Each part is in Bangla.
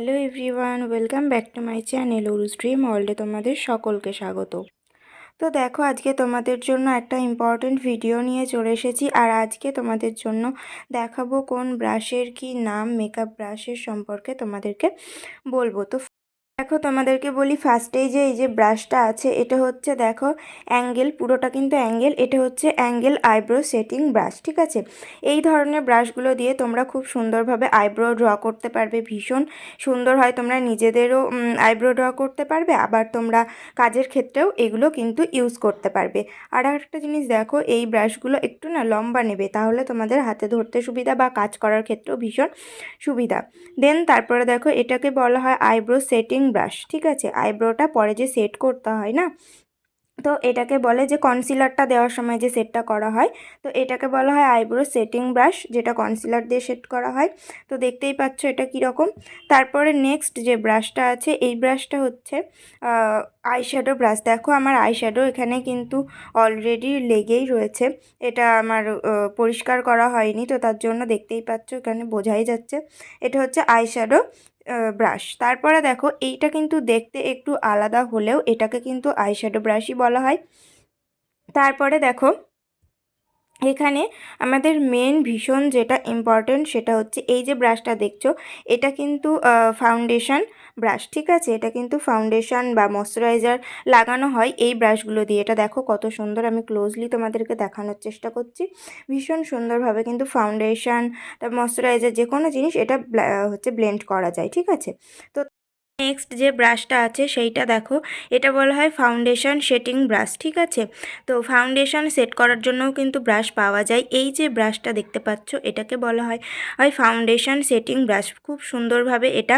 Hello everyone welcome back to my channel Aruj dream ওয়ার্ল্ডে তোমাদের সকলকে স্বাগত। তো দেখো, আজকে তোমাদের জন্য একটা ইম্পর্টেন্ট ভিডিও নিয়ে চলে এসেছি আর আজকে তোমাদের জন্য দেখাবো কোন ব্রাশের কি নাম মেকআপ ব্রাশের সম্পর্কে তোমাদেরকে বলব। তো দেখো, তোমাদেরকে বলি ফার্স্টেই যে, এই যে ব্রাশটা আছে, এটা হচ্ছে দেখো অ্যাঙ্গেল পুরোটা কিন্তু অ্যাঙ্গেল এটা হচ্ছে অ্যাঙ্গেল আইব্রো সেটিং ব্রাশ ঠিক আছে? এই ধরনের ব্রাশগুলো দিয়ে তোমরা খুব সুন্দরভাবে আইব্রো ড্র করতে পারবে ভীষণ। সুন্দর হয়, তোমরা নিজেদেরও আইব্রো ড্র করতে পারবে, আবার তোমরা কাজের ক্ষেত্রেও এগুলো কিন্তু ইউজ করতে পারবে। আর একটা জিনিস দেখো, এই ব্রাশগুলো একটু না লম্বা নেবে, তাহলে তোমাদের হাতে ধরতে সুবিধা বা কাজ করার ক্ষেত্রেও ভীষণ সুবিধা। দেন তারপরে দেখো, এটাকে বলা হয় আইব্রো সেটিং ব্রাশ ঠিক আছে? আইব্রোটা পরে যে সেট করতে হয় না? তো এটাকে বলে যে কনসিলারটা দেওয়ার সময় যে সেটটা করা হয়, তো এটাকে বলা হয় আইব্রো সেটিং ব্রাশ যেটা কনসিলার দিয়ে সেট করা হয়। তো দেখতেই পাচ্ছ এটা কীরকম। তারপরে নেক্সট যে ব্রাশটা আছে, এই ব্রাশটা হচ্ছে আইশ্যাডো ব্রাশ দেখো, আমার আইশ্যাডো এখানে কিন্তু অলরেডি লেগেই রয়েছে। এটা আমার পরিষ্কার করা হয়নি, তো তার জন্য দেখতেই পাচ্ছ, এখানে বোঝাই যাচ্ছে। এটা হচ্ছে আইশ্যাডো ব্রাশ তারপরে দেখো, এইটা কিন্তু দেখতে একটু আলাদা হলেও এটাকে কিন্তু আইশ্যাডো ব্রাশই বলা হয়। তারপরে দেখো এখানে আমাদের মেন ভীষণ যেটা ইম্পর্টেন্ট সেটা হচ্ছে এই যে ব্রাশটা দেখছ, এটা কিন্তু ফাউন্ডেশন ব্রাশ ঠিক আছে? এটা কিন্তু ফাউন্ডেশন বা ময়শ্চারাইজার লাগানো হয় এই ব্রাশগুলো দিয়ে। এটা দেখো কত সুন্দর, আমি ক্লোজলি তোমাদেরকে দেখানোর চেষ্টা করছি। ভীষণ সুন্দরভাবে কিন্তু ফাউন্ডেশন তার ময়শ্চারাইজার যে কোনো জিনিস এটা হচ্ছে ব্লেন্ড করা যায়, ঠিক আছে? তো নেক্সট যে ব্রাশটা আছে সেইটা দেখো। এটা বলা হয় ফাউন্ডেশন সেটিং ব্রাশ, ঠিক আছে? তো ফাউন্ডেশন সেট করার জন্যও কিন্তু ব্রাশ পাওয়া যায়। এই যে ব্রাশটা দেখতে পাচ্ছ, এটাকে বলা হয় হয় ফাউন্ডেশন সেটিং ব্রাশ। খুব সুন্দরভাবে এটা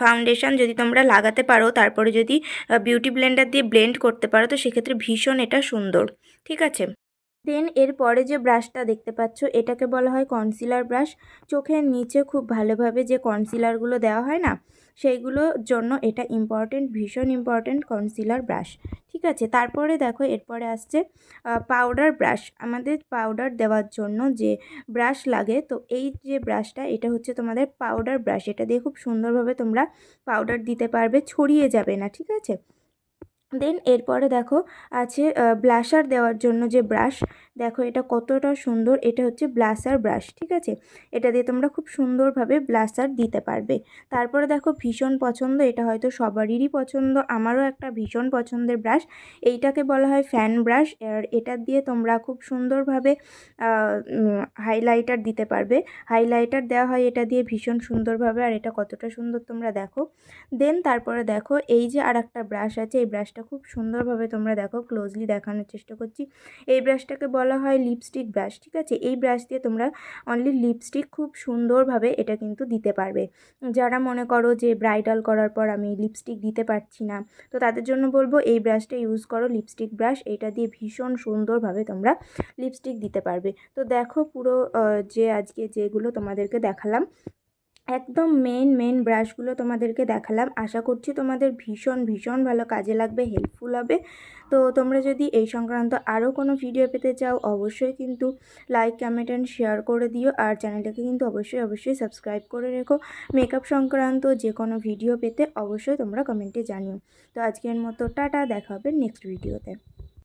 ফাউন্ডেশন যদি তোমরা লাগাতে পারো, তারপরে যদি বিউটি ব্লেন্ডার দিয়ে ব্লেন্ড করতে পারো, তো সেক্ষেত্রে ভীষণ এটা সুন্দর, ঠিক আছে? দেন এর পরে যে ব্রাশটা দেখতে পাচ্ছ, এটাকে বলা হয় কনসিলার ব্রাশ চোখের নিচে খুব ভালোভাবে যে কনসিলারগুলো দেওয়া হয় না সেইগুলোর জন্য এটা ইম্পর্টেন্ট ভীষণ ইম্পর্টেন্ট কনসিলার ব্রাশ ঠিক আছে? তারপরে দেখো, এরপরে আসছে পাউডার ব্রাশ আমাদের পাউডার দেওয়ার জন্য যে ব্রাশ লাগে, তো এই যে ব্রাশটা এটা হচ্ছে তোমাদের পাউডার ব্রাশ এটা দিয়ে খুব সুন্দরভাবে তোমরা পাউডার দিতে পারবে, ছড়িয়ে যাবে না, ঠিক আছে? দেন এরপরে দেখো আছে ব্লাশার দেওয়ার জন্য যে ব্রাশ দেখো এটা কতটা সুন্দর, এটা হচ্ছে ব্লাশার ব্রাশ ঠিক আছে? এটা দিয়ে তোমরা খুব সুন্দরভাবে ব্লাশার দিতে পারবে। তারপরে দেখো ভীষণ পছন্দ, এটা হয়তো সবারই পছন্দ, আমারও একটা ভীষণ পছন্দের ব্রাশ এইটাকে বলা হয় ফ্যান ব্রাশ আর এটা দিয়ে তোমরা খুব সুন্দরভাবে হাইলাইটার দিতে পারবে। হাইলাইটার দেওয়া হয় এটা দিয়ে ভীষণ সুন্দরভাবে, আর এটা কতটা সুন্দর তোমরা দেখো। দেন তারপরে দেখো এই যে আর একটা ব্রাশ আছে, এই ব্রাশটা ব্রাশটা খুব সুন্দরভাবে তোমরা দেখো ক্লোজলি দেখানোর চেষ্টা করছি। এই ব্রাশটাকে বলা হয় লিপস্টিক ব্রাশ ঠিক আছে? এই ব্রাশ দিয়ে তোমরা অনলি লিপস্টিক খুব সুন্দরভাবে এটা কিন্তু দিতে পারবে। যারা মনে করো যে ব্রাইডাল করার পর আমি লিপস্টিক দিতে পারছি না, তো তাদের জন্য বলব এই ব্রাশটা ইউজ করো লিপস্টিক ব্রাশ এটা দিয়ে ভীষণ সুন্দরভাবে তোমরা লিপস্টিক দিতে পারবে। তো দেখো পুরো যে আজকে যেগুলো তোমাদেরকে দেখালাম একদম মেন মেন ব্রাশগুলো তোমাদেরকে দেখালাম। আশা করছি তোমাদের ভীষণ ভীষণ ভালো কাজে লাগবে হেল্পফুল হবে। তো তোমরা যদি এই সংক্রান্ত আরও কোনো ভিডিও পেতে চাও, অবশ্যই কিন্তু লাইক কমেন্ট অ্যান্ড শেয়ার করে দিও। আর চ্যানেলটাকে কিন্তু অবশ্যই অবশ্যই সাবস্ক্রাইব করে রেখো। মেকআপ সংক্রান্ত যে কোনো ভিডিও পেতে অবশ্যই তোমরা কমেন্টে জানিও। তো আজকের মতো টাটা, দেখা হবে নেক্সট ভিডিওতে